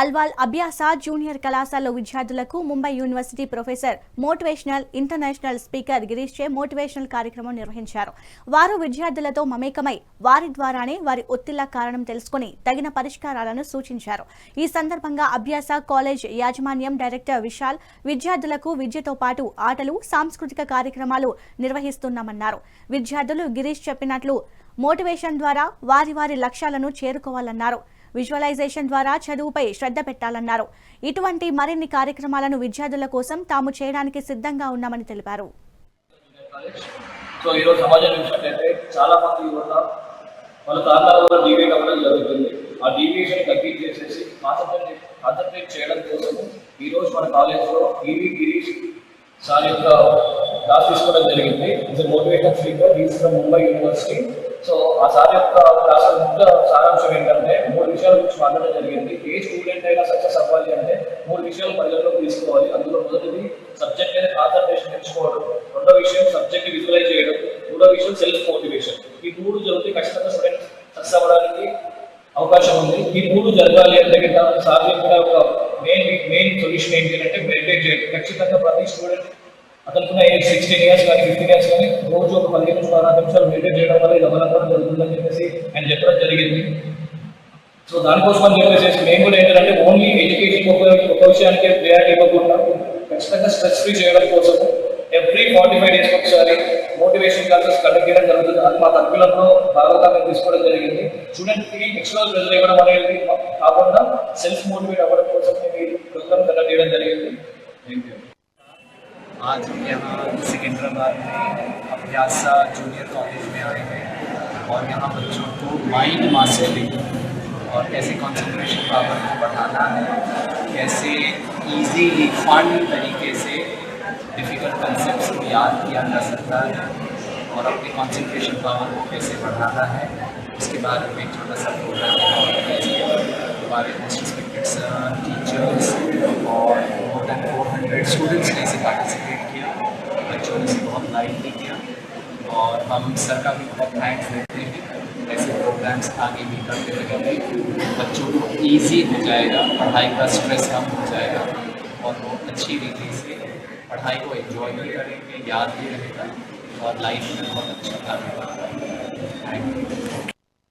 అల్వాల్ అభ్యాస జూనియర్ కళాశాల విద్యార్థులకు Mumbai university professor motivational international speaker Girish చే మోటివేషనల్ కార్యక్రమం నిర్వహించారు. వారు విద్యార్థులతో మమేకమై వారి ద్వారానే వారి ఒత్తిళ్ళ కారణం తెలుసుకుని తగిన పరిష్కారాలను సూచించారు. ఈ సందర్భంగా అభ్యాస కాలేజ్ యాజమాన్యం డైరెక్టర్ విశాల్ విద్యార్థులకు విద్యతో పాటు ఆటలు సాంస్కృతిక కార్యక్రమాలు నిర్వహిస్తున్నామన్నారు. విద్యార్థులు గిరీష్ చెప్పినట్లు మోటివేషన్ ద్వారా వారి వారి లక్ష్యాలను చేరుకోవాలన్నారు. విజువలైజేషన్ ద్వారా చదువుపై శ్రద్ధ పెట్టాలన్నారు. ఇటువంటి మరిన్ని కార్యక్రమాలను విద్యార్థుల కోసం తాము చేయడానికి సిద్ధంగా ఉన్నామని తెలిపారు. సో ఈరోజు సమాజం చూసినట్లయితే చాలా మంది యువత వాళ్ళ కారణాల వల్ల అవ్వడం జరుగుతుంది. ఆ తగ్గించేసేసి కాన్సన్ట్రేట్ కాన్సన్ట్రేట్ చేయడం కోసం ఈరోజు మన కాలేజ్లో ఈవి గిరీష్ సార్ యొక్క క్లాస్ తీసుకోవడం జరిగింది. Is motivation speaker is from Mumbai university so ఆ సార్ యొక్క క్లాస్ ముఖ్య సారాంశం ఏంటంటే మూడు విషయాల గురించి మాట్లాడడం జరిగింది. ఏ స్టూడెంట్ అయినా సక్సెస్ అవ్వాలి అంటే మూడు విషయాలు పరిగణలోకి తీసుకోవాలి. అందులో మొదటిది సబ్జెక్ట్ మీద కాన్సన్ట్రేషన్ నేర్చుకోవడం రెండో విషయం సబ్జెక్ట్ విజువలైజ్ చేయడం. మూడో విషయం సెల్ఫ్ మోటివేషన్ ఈ మూడు జరిగితే ఖచ్చితంగా స్టూడెంట్ సక్సెస్ అవ్వడానికి అవకాశం ఉంది. ఈ మూడు జరగాలి అంటే సార్ చెప్పిన ఒక మెయిన్ మెయిన్ సొల్యూషన్ ఏంటి అంటే మెడిటేట్ చేయడం. ఖచ్చితంగా ప్రతి స్టూడెంట్ అతనుకున్న సిక్స్టీన్ ఇయర్స్ కానీ ఫిఫ్టీన్ ఇయర్స్ కానీ రోజు ఒక పదిహేను నుంచి పదహారు నిమిషాలు మెయింటైన్ చేయడం వల్ల ఇది అవలంబన జరుగుతుందని చెప్పేసి ఆయన చెప్పడం జరిగింది. సో దానికోసం అని చెప్పేసి మేము కూడా ఏంటంటే ఓన్లీ ఎడ్యుకేషన్ ఒక ఒక విషయానికి ప్రియారిటీ ఇవ్వకుండా ఖచ్చితంగా స్ట్రెస్ ఫ్రీ చేయడం కోసం ఎవ్రీ ఫార్టీ ఫైవ్ డేస్కి ఒకసారి మోటివేషన్ క్లాసెస్ కండక్ట్ చేయడం జరుగుతుంది. అది మా తరఫులంలో భాగంగా మేము తీసుకోవడం జరిగింది. స్టూడెంట్కి ఎక్స్ట్రా ప్రెజర్ ఇవ్వడం అనేది కాకుండా సెల్ఫ్ మోటివేట్ అవ్వడం కోసం మేము ప్రోగ్రామ్ కండక్ట్ చేయడం జరిగింది. థ్యాంక్ యూ सिकंदराबाद में अभ्यासा जूनियर कॉलेज में आए हैं और यहाँ बच्चों को माइंड मास्टरी और कैसे कंसंट्रेशन पावर को बढ़ाना है, कैसे इजीली फन तरीके से डिफ़िकल्ट कंसेप्ट को याद किया जा सकता है और अपने कंसंट्रेशन पावर को कैसे बढ़ाना है, उसके बारे में छोटा सा प्रोग्राम हमारे मोस्ट रिस्पेक्टेड टीचर्स और more than four hundred students इसे पार्टिसिपेट ने भी किया और हम सर का भी बहुत थैंक्स देते हैं ऐसे प्रोग्राम्स आगे भी करते रहेंगे बच्चों को ईजी हो जाएगा, पढ़ाई का स्ट्रेस कम हो जाएगा और वो अच्छी रीति से पढ़ाई को एंजॉय भी करेंगे, याद भी रहेगा और लाइफ में बहुत अच्छा काम होगा। Thank you